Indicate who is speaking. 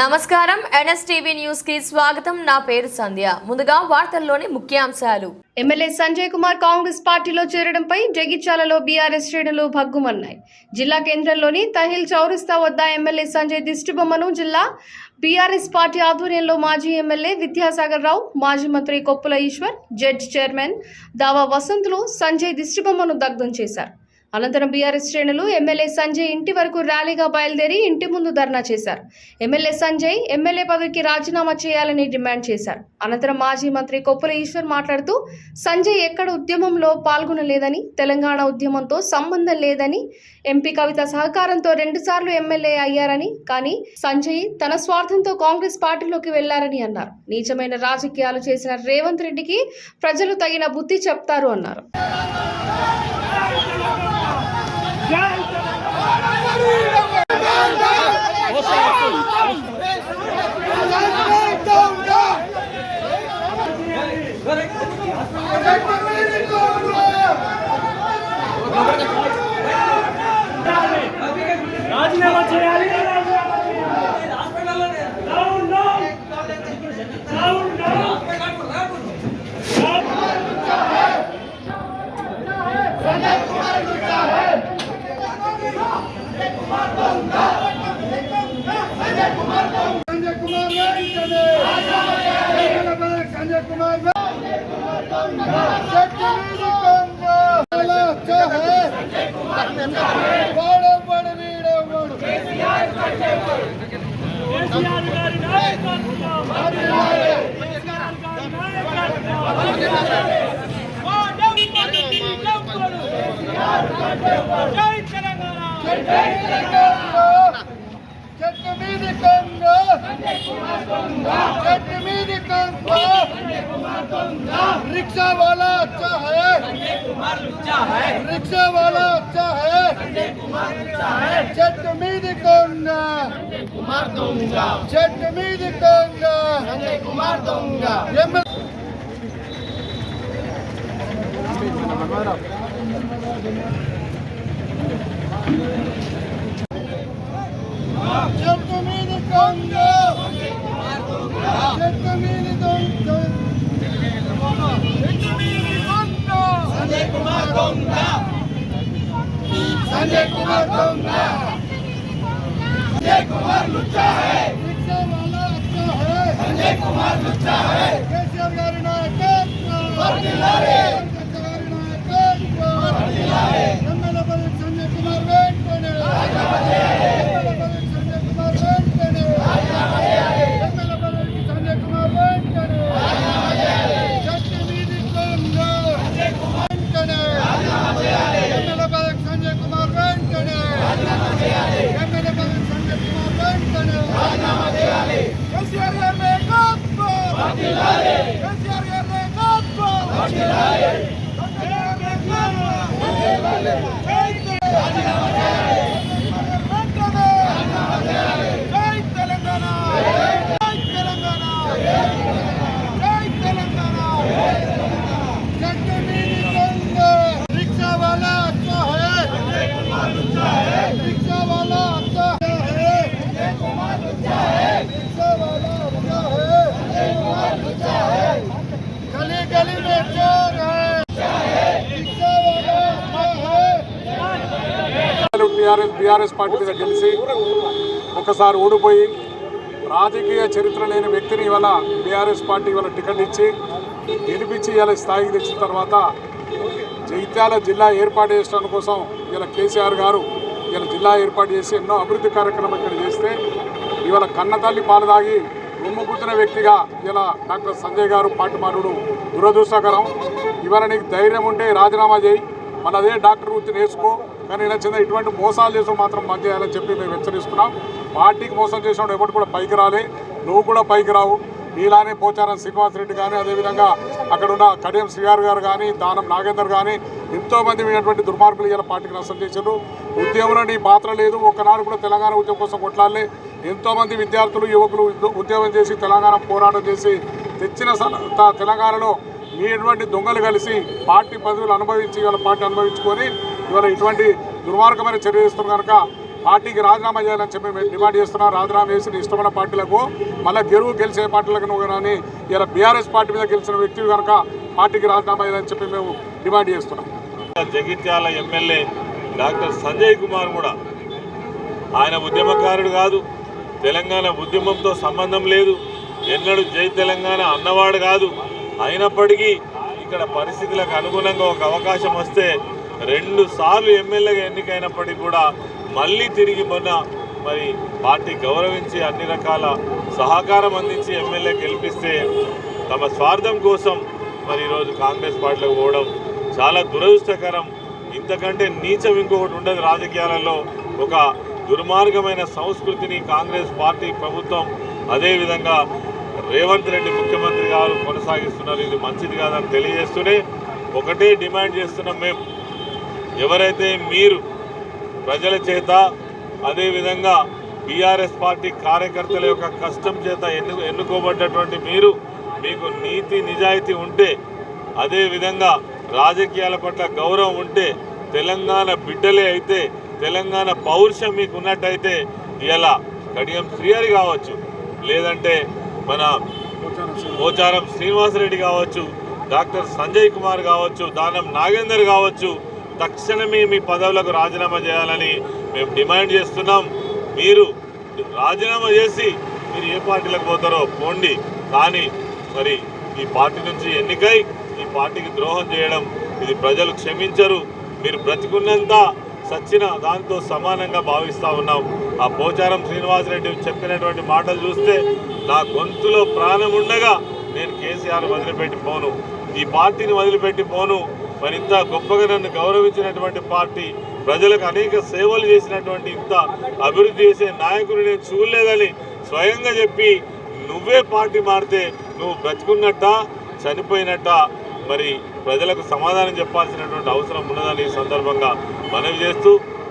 Speaker 1: నమస్కారం. ఎన్ఎస్టీవీ న్యూస్కి స్వాగతం. నా పేరు సంధ్య. ముందుగా వార్తల్లోని ముఖ్యాంశాలు.
Speaker 2: ఎమ్మెల్యే సంజయ్ కుమార్ కాంగ్రెస్ పార్టీలో చేరడంపై జగిత్యాలలో బీఆర్ఎస్ శ్రేణులు భగ్గుమన్నాయి. జిల్లా కేంద్రంలోని తహిల్ చౌరిస్తా వద్ద ఎమ్మెల్యే సంజయ్ దిష్టిబొమ్మను జిల్లా బీఆర్ఎస్ పార్టీ ఆధ్వర్యంలో మాజీ ఎమ్మెల్యే విద్యాసాగర్ రావు మాజీ మంత్రి కొప్పుల ఈశ్వర్ జడ్జి చైర్మన్ దావా వసంతులు సంజయ్ దిష్టిబొమ్మను దగ్ధం చేశారు. అనంతరం బీఆర్ఎస్ శ్రేణులు ఎమ్మెల్యే సంజయ్ ఇంటి వరకు ర్యాలీగా బయలుదేరి ఇంటి ముందు ధర్నా చేశారు. ఎమ్మెల్యే సంజయ్ ఎమ్మెల్యే పదవికి రాజీనామా చేయాలని డిమాండ్ చేశారు. అనంతరం మాజీ మంత్రి కొప్పుల ఈశ్వర్ మాట్లాడుతూ సంజయ్ ఎక్కడ ఉద్యమంలో పాల్గొనలేదని తెలంగాణ ఉద్యమంతో సంబంధం లేదని ఎంపీ కవిత సహకారంతో రెండుసార్లు ఎమ్మెల్యే అయ్యారని కానీ సంజయ్ తన స్వార్థంతో కాంగ్రెస్ పార్టీలోకి వెళ్ళారని అన్నారు. నీచమైన రాజకీయాలు చేసిన రేవంత్ రెడ్డికి ప్రజలు తగిన బుద్ధి చెప్తారు అన్నారు.
Speaker 3: రాజీనామా
Speaker 4: చెట్టు మీది కొంగ చెట్టు మీది కొంగ रिक्शा वाला अच्छा है रिक्शा वाला अच्छा है చెట్టు మీది కొంగ చెట్టు మీది కొంగ ఎమ్మెల్యే చెట్టు మీది కొంగ చెట్టు మీది దొంగ संजय कुमार दंगा संजय कुमार दंगा संजय कुमार लुच्चा है रिक्शा वाला अच्छा है संजय कुमार लुच्चा है केसीआर गारी नायकत्व నాయకత్వం కేసీఆర్
Speaker 5: బీఆర్ఎస్ బీఆర్ఎస్ పార్టీ మీద గెలిచి ఒకసారి ఓడిపోయి రాజకీయ చరిత్ర లేని వ్యక్తిని ఇవాళ బీఆర్ఎస్ పార్టీ ఇవాళ టికెట్ ఇచ్చి గెలిపించి ఇవాళ స్థాయికి తెచ్చిన తర్వాత జగిత్యాల జిల్లా ఏర్పాటు చేయడం కోసం ఇలా కేసీఆర్ గారు ఇలా జిల్లా ఏర్పాటు చేసి ఎన్నో అభివృద్ధి కార్యక్రమం ఇక్కడ చేస్తే ఇవాళ కన్నతల్లి పాలు తాగి రొమ్ముకుతున్న వ్యక్తిగా ఇలా డాక్టర్ సంజయ్ గారు పార్టీ మారుడు దురదృష్టకరం. ఇవాళ నీకు ధైర్యం ఉంటే రాజీనామా చేయి. మన అదే డాక్టర్ వృత్తి నేర్చుకో కానీ ఇలా చిన్న ఇటువంటి మోసాలు చేసి మాత్రం బంద్ చేయాలని చెప్పి మేము హెచ్చరిస్తున్నాం. పార్టీకి మోసం చేసినప్పుడు ఎవరు కూడా పైకి రాలే. నువ్వు కూడా పైకి రావు. నీలానే పోచారం శ్రీనివాస్ రెడ్డి కానీ అదేవిధంగా అక్కడున్న కడియం శ్రీగారు గారు కానీ దానం నాగేందర్ కానీ ఎంతోమంది మీటువంటి దుర్మార్గులు ఇలా పార్టీకి నష్టం చేశారు ఉద్యమంలో నీ పాత్ర లేదు. ఒకనాడు కూడా తెలంగాణ ఉద్యోగం కోసం కొట్లాడలే. ఎంతోమంది విద్యార్థులు యువకులు ఉద్య- ఉద్యమం చేసి తెలంగాణ పోరాటం చేసి తెచ్చిన స- తెలంగాణలో మీ ఎటువంటి దొంగలు కలిసి పార్టీ పదవులు అనుభవించి ఇవాళ పార్టీ అనుభవించుకొని ఇవాళ ఇటువంటి దుర్మార్గమైన చర్య చేస్తున్నారు కనుక పార్టీకి రాజీనామా చేయాలని చెప్పి మేము డిమాండ్ చేస్తున్నాం. రాజీనామా చేసి ఇష్టమైన పార్టీలకు మళ్ళీ గెలువు గెలిచే పార్టీలకు నువ్వు కానీ ఇలా బీఆర్ఎస్ పార్టీ మీద గెలిచిన వ్యక్తి కనుక పార్టీకి రాజీనామా చేయాలని చెప్పి మేము డిమాండ్ చేస్తున్నాం.
Speaker 6: జగిత్యాల ఎమ్మెల్యే డాక్టర్ సంజయ్ కుమార్ కూడా ఆయన ఉద్యమకారుడు కాదు తెలంగాణ ఉద్యమంతో సంబంధం లేదు. ఎన్నడూ జై తెలంగాణ అన్నవాడు కాదు. అయినప్పటికీ ఇక్కడ పరిస్థితులకు అనుగుణంగా ఒక అవకాశం వస్తే రెండు సార్లు ఎమ్మెల్యేగా ఎన్నికైనప్పటికీ కూడా మళ్ళీ తిరిగి మొన్న మరి పార్టీ గౌరవించి అన్ని రకాల సహకారం అందించి ఎమ్మెల్యే గెలిపిస్తే తమ స్వార్థం కోసం మరి ఈరోజు కాంగ్రెస్ పార్టీలోకి పోవడం చాలా దురదృష్టకరం. ఇంతకంటే నీచం ఇంకొకటి ఉండదు రాజకీయాలలో. ఒక దుర్మార్గమైన సంస్కృతిని కాంగ్రెస్ పార్టీ ప్రభుత్వం అదేవిధంగా రేవంత్ రెడ్డి ముఖ్యమంత్రి గారు కొనసాగిస్తున్నారు. ఇది మంచిది కాదని తెలియజేస్తూనే ఒకటే డిమాండ్ చేస్తున్నాం మేము. ఎవరైతే మీరు ప్రజల చేత అదేవిధంగా బీఆర్ఎస్ పార్టీ కార్యకర్తల యొక్క కష్టం చేత ఎన్ను ఎన్నుకోబడ్డటువంటి మీరు మీకు నీతి నిజాయితీ ఉంటే అదేవిధంగా రాజకీయాల పట్ల గౌరవం ఉంటే తెలంగాణ బిడ్డలే అయితే తెలంగాణ పౌరుషం మీకు ఉన్నట్టయితే ఇలా కడియం శ్రీహరి కావచ్చు లేదంటే మన పోచారం శ్రీనివాసరెడ్డి కావచ్చు డాక్టర్ సంజయ్ కుమార్ కావచ్చు దానం నాగేందర్ కావచ్చు తక్షణమే మీ పదవులకు రాజీనామా చేయాలని మేము డిమాండ్ చేస్తున్నాం. మీరు రాజీనామా చేసి మీరు ఏ పార్టీలకు పోతారో పోండి. కానీ మరి ఈ పార్టీ నుంచి ఎన్నికై ఈ పార్టీకి ద్రోహం చేయడం ఇది ప్రజలు క్షమించరు. మీరు బ్రతికున్నంత సచ్చిన దాంతో సమానంగా భావిస్తూ ఉన్నాం. ఆ పోచారం శ్రీనివాసరెడ్డి చెప్పినటువంటి మాటలు చూస్తే నా గొంతులో ప్రాణం ఉండగా నేను కేసీఆర్ వదిలిపెట్టి పోను. ఈ పార్టీని వదిలిపెట్టి పోను. మరి ఇంత గొప్పగా నన్ను గౌరవించినటువంటి పార్టీ ప్రజలకు అనేక సేవలు చేసినటువంటి ఇంత అభివృద్ధి చేసే నాయకుడు నేను చూడలేదని స్వయంగా చెప్పి నువ్వే పార్టీ మారితే నువ్వు బ్రతుకున్నట్ట చనిపోయినట్ట? మరి ప్రజలకు సమాధానం చెప్పాల్సినటువంటి అవసరం ఉన్నదని ఈ సందర్భంగా మనవి చేస్తూ